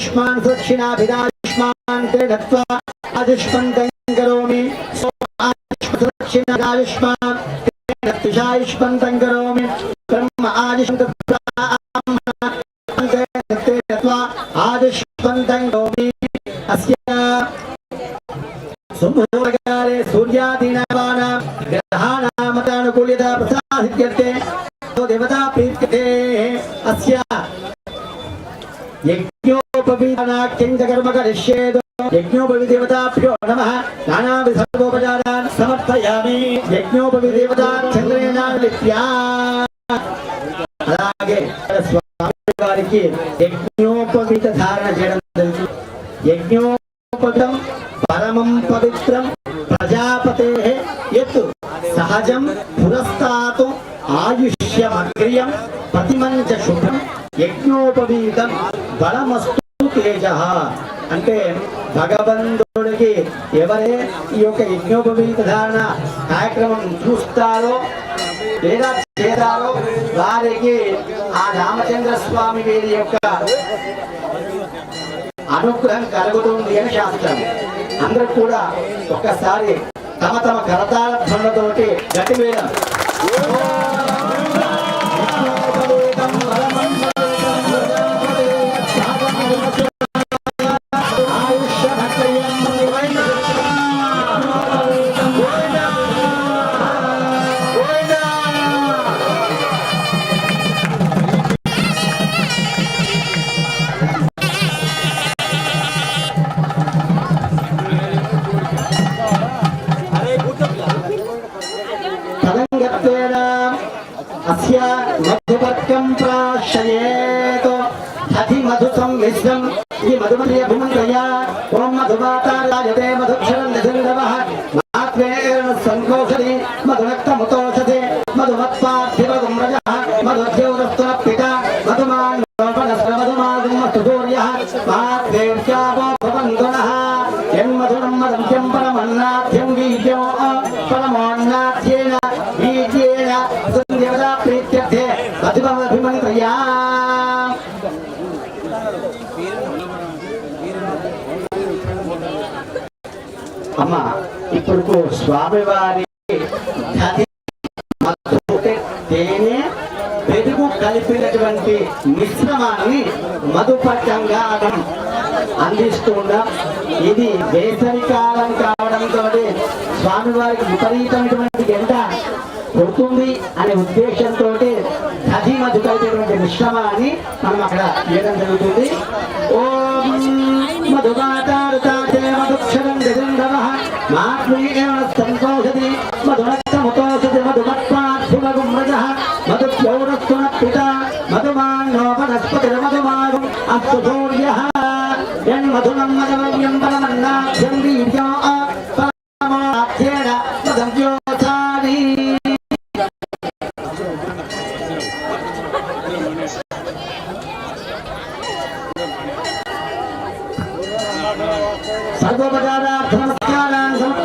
ष्मान् स्वक्षिणाभिदायुष्मान् क्रीडत्वा आयुष्मन्तं करोमि स्वक्षिणायुष्मान् क्रीडत्विषायुष्मन्तं करोमि ब्रह्म आयुष्मन्त्वा आयुष्मन्तं యజ్ఞోపవీతనాఖ్యం యజ్ఞోపవిదేవతాభ్యో నమః. నానావి సర్వోపచారాన్ సమర్పయామి. యజ్ఞోపవిదేవతా చంద్రేణ లిప్యా అలాగే స్వామి వారికి యజ్ఞోపవీత ధారణ చేయడం. జరుగుతుంది యజ్ఞోపవితం పరమం పవిత్రం ప్రజాపతే ఎత్తు సహజం పురస్తాతు ఆయుష్యమగ్రియం ప్రతిమంచ శుభ్రం. యజ్ఞోపవీతం బలమస్తు తేజ. అంటే భగవంతుడికి ఎవరే ఈ యొక్క యజ్ఞోపవీత ధారణ కార్యక్రమం చూస్తారో లేదా చేస్తారో వారికి ఆ రామచంద్ర స్వామి వీరి యొక్క అనుగ్రహం కలుగుతుంది అని శాస్త్రం. అందరూ కూడా ఒక్కసారి తమ తమ కరతాళ ధ్వనులతోటి గట్టి వేయడం अस्य मधुपत्यं प्राशयेत् हति मधुसं मिश्रम् इति मधुमन्त्र्य भुमन्त्रया ॐ मधुवातारायते मधुक्षरं निसङ्गवः मात्रेण सङ्घोषधि मधुरक्तमुतोषधि मधुमत्पार्थिवगं रजः मधुद्यौरस्त्वपिता मधुमान् मधुमागं मधुभूर्यः मात्रेण అమ్మ ఇప్పుడు స్వామివారి తేనె పెరుగు కలిపినటువంటి మిశ్రమాన్ని మధుపట్టంగా మనం అందిస్తూ ఇది వేసవి కాలం కావడంతో స్వామివారికి విపరీతమైనటువంటి ఎండ కొడుతుంది అనే ఉద్దేశంతో దధి మధు మిశ్రమాన్ని మనం అక్కడ చేయడం జరుగుతుంది. ఓ మాత్మేవ సంతోషది మధురక్తముతోషది మధుమత్పార్థిమగుం రజః మధుప్యౌరస్తున పిత మధుమాన్నో వనస్పతిర మధుమాగం అస్తు యన్మధునం వీర్యో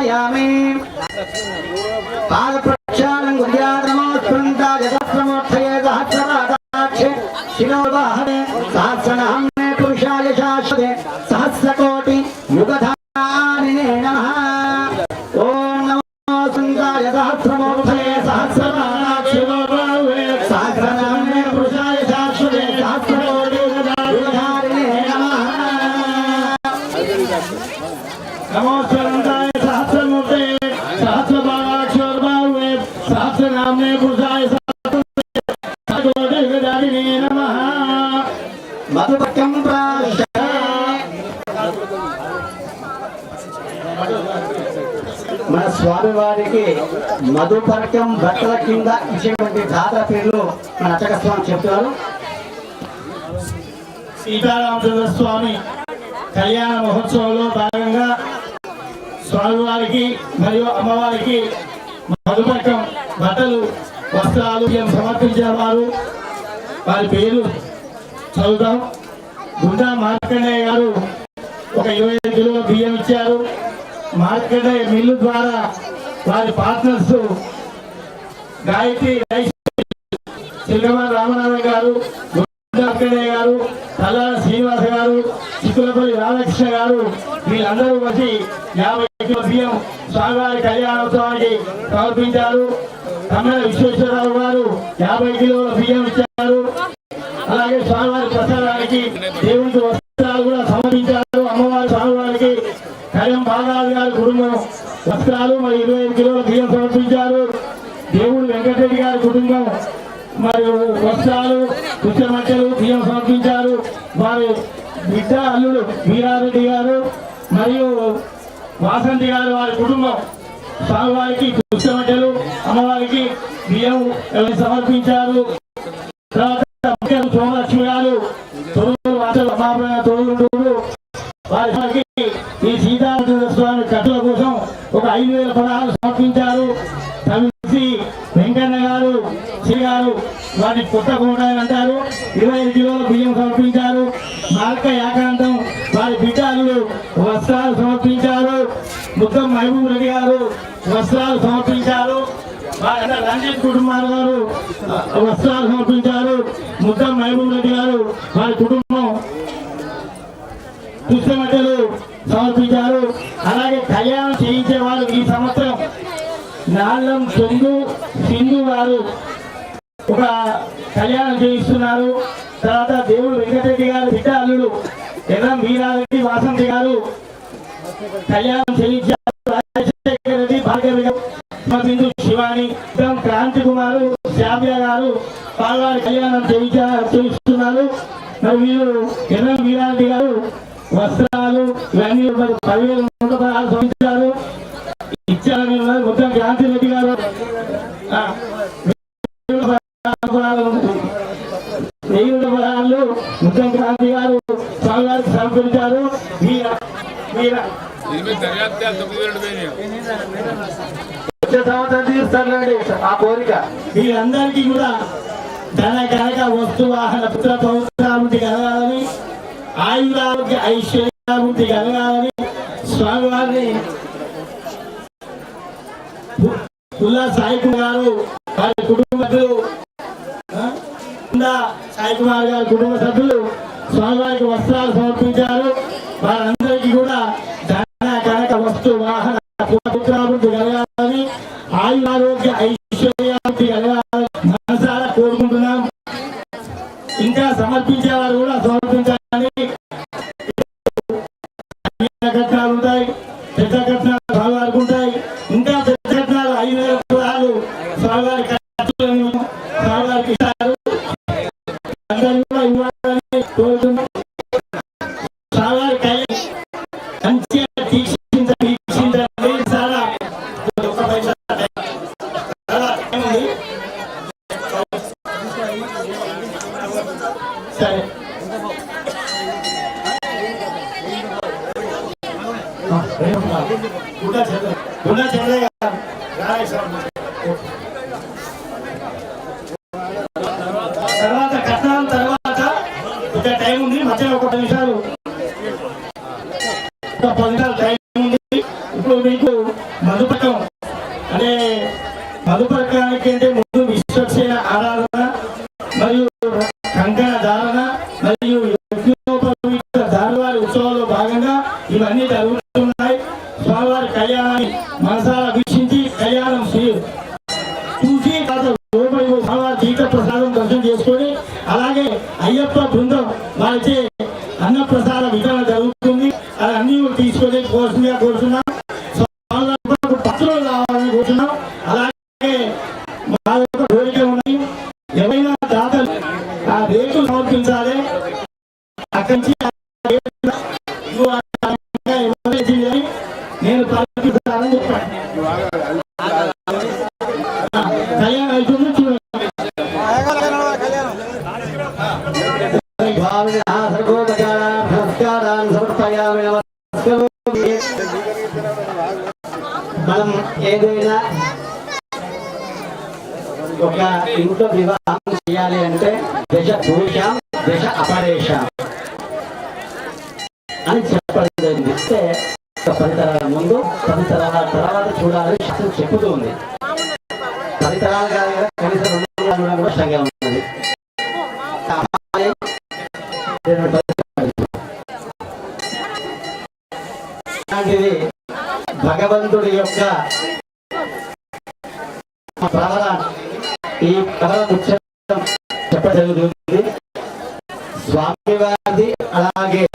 प्रचोदयामि पादप्रक्षालम् गुद्याद्रमोत्पृन्दा यतप्रमोक्षये सहस्रपादाक्षे शिरोवाहने सहस्रनहं नमो। सुन्दाय सहस्रमोक्षये सहस्रपादाक्षे सहस्रनहं मे మన స్వామి మన స్వామివారికి మధుపరకం బట్టల కింద ఇచ్చేటువంటి దాతల పేర్లు మన అచ్చక స్వామి చెప్తున్నారు. సీతారామచంద్ర స్వామి కళ్యాణ మహోత్సవంలో భాగంగా స్వామివారికి మరియు అమ్మవారికి మధుపకం బట్టలు వస్త్రాలు ఇవి సమర్పించిన వారు. వారి పేరు చదువుతాం గుండా మార్కండేయ గారు ఒక ఇరవై ఐదు కిలోల బియ్యం ఇచ్చారు. మార్కండేయ మిల్లు ద్వారా వారి పార్ట్నర్స్ గాయత్రి రైస్ చిలకమల రామనాథన్ గారు వెంకటయ్య గారు తల్లాల శ్రీనివాస గారు చిక్కులపల్లి రాధాకృష్ణ గారు వీళ్ళందరూ వచ్చి యాభై కిలో బియ్యం స్వామివారి కళ్యాణోత్సవానికి సమర్పించారు. తమిళ విశ్వేశ్వరరావు గారు యాభై కిలోల బియ్యం ఇచ్చారు. అలాగే స్వామివారి ప్రసాదానికి దేవునికి వస్త్రాలు కూడా సమర్పించారు. అమ్మవారి స్వామివారికి కళ్యాణ్ బాలరాజు గారి కుటుంబం వస్త్రాలు మరి ఇరవై ఐదు కిలోల బియ్యం సమర్పించారు. దేవుడు వెంకటరెడ్డి గారి కుటుంబం మరియు వస్త్రాలు పుచ్చమట్టలు బియ్యం సమర్పించారు. వారి బిడ్డ అల్లుడు వీరారెడ్డి గారు మరియు వాసంతి గారు వారి కుటుంబం స్వామివారికి పుచ్చమట్టలు అమ్మవారికి బియ్యం సమర్పించారు. తర్వాత సోమలక్ష్మి గారు వారికి ఈ సీతారామ స్వామి కట్టుల కోసం ఒక ఐదు వేల పదహారు సమర్పించారు. కలిసి వెంకన్న గారు శ్రీ గారు వారిని కొట్టకుండా అంటారు. ఇరవై ఐదు కిలోల బియ్యం సమర్పించారు. మార్క యాకాంతం వారి బిడ్డలు వస్త్రాలు సమర్పించారు. ముద్దం మహబూబ్ రెడ్డి గారు వస్త్రాలు సమర్పించారు. వారి రంజిత్ కుటుంబాల గారు వస్త్రాలు సమర్పించారు. ముద్దం మహబూబ్ రెడ్డి గారు వారి కుటుంబం పుష్పమట్టలు సమర్పించారు. అలాగే కళ్యాణం చేయించే వారు ఈ సంవత్సరం నాళ్ళం చొంగు సింధు గారు ఒక కళ్యాణం చేయిస్తున్నారు. తర్వాత దేవుడు వెంకటరెడ్డి గారు బిడ్డ అల్లుడు ఎర్రం వీరారెడ్డి వాసంతి గారు కళ్యాణం చేయించారు. రాజశేఖర రెడ్డి భార్గవి గారు, బిందు శివాని క్రాంతి కుమారు శ్యామ్య గారు పాల్వారి కళ్యాణం చేయిస్తున్నారు మరి వీరు ఎర్రం వీరారెడ్డి గారు వస్త్రాలు ఇవన్నీ మరి పదివేల నూట పదహారు సంవత్సరాలు ఇచ్చారని ఉన్నారు. మొత్తం క్రాంతి రెడ్డి గారు వెయ్యి పదహారులు ముద్ర క్రాంతి గారు స్వామివారికి సమర్పించారు. వీర వీర దీని దర్యాప్తు తొమ్మిది వేలు పోయినాయి వచ్చే సంవత్సరం తీరుస్తారులేండి ఆ కోరిక వీరందరికీ కూడా ధన కనక వస్తు వాహన పుత్ర పౌత్రాభివృద్ధి కలగాలని ఆయురారోగ్య ఐశ్వర్యాభివృద్ధి కలగాలని స్వామివారిని పుల్లా సాయి కుమార్ గారు వారి కుటుంబ సభ్యులు సాయి కుమార్ గారి కుటుంబ సభ్యులు స్వామివారికి వస్త్రాలు సమర్పించారు. వారందరికీ కూడా ధన కనక వస్తు వాహన పుత్రాభివృద్ధి కలగాలని ఆయురారోగ్య ఐశ్వర్యాభివృద్ధి సమర్పించేవారు కూడా సమర్పించాలని కట్నాలు ఉంటాయి. పెద్ద కట్నాలు స్వామివారికి ఉంటాయి. ఇంకా పెద్ద కట్నాలు ఐదు వేల పదహారు స్వామివారి ఖర్చులను స్వామివారికి ఇస్తారు. అందరూ కూడా ఇవ్వాలని కోరుతున్నాం. స్వామివారి కళ్యాణం మంచిగా చాలా పైసా చాలా ఉంది. సరే గుడ్డ చంద్ర గుడ్డ చంద్రయ్య తర్వాత కట్నం తర్వాత ఇంకా టైం ఉంది మధ్యలో ఒక పది నిమిషాలు పది నిమిషాలు టైం స్వామివారి కళ్యాణాన్ని మనసారా వీక్షించి కళ్యాణం చూసి తర్వాత లోపలికి తీర్థ ప్రసాదం దర్శనం చేసుకొని అలాగే అయ్యప్ప బృందం వారిచే అన్న ప్రసాద విధానం జరుగుతుంది. అది అన్ని తీసుకొని కోరుతుందిగా కోరుతున్నాం. స్వామివారి పత్రులు రావాలని కోరుతున్నాం. అలాగే మా యొక్క కోరిక ఉన్నాయి. ఎవరైనా దాతలు ఆ రేట్లు సమర్పించాలి అక్కడి నుంచి ఆ రేట్లు నువ్వు ఆ రకంగా ఎవరైనా చేయాలి. నేను పరిగణిస్తానని చెప్పాను ఆ, కళ్యాణం అవుతుంది చూడండి భావిని సర్వోపచారాన్ నమస్కారాన్ సమర్పయామి నమస్కరోమి. మనం ఏదైనా ఒక ఇంట్లో వివాహం చేయాలి అంటే దశ దోషం దశ అపరేషం అని చెప్పడం జరిగింది అంటే పది తరాల ముందు పది తరాల తర్వాత చూడాలని చెప్తూ ఉంది పది తరాలు కాదు కనీసం రెండు తరాలు కూడా అలాంటిది భగవంతుడి యొక్క ప్రవర ఈ ప్రవర ముఖ్యం చెప్పడం జరుగుతుంది స్వామివారిది అలాగే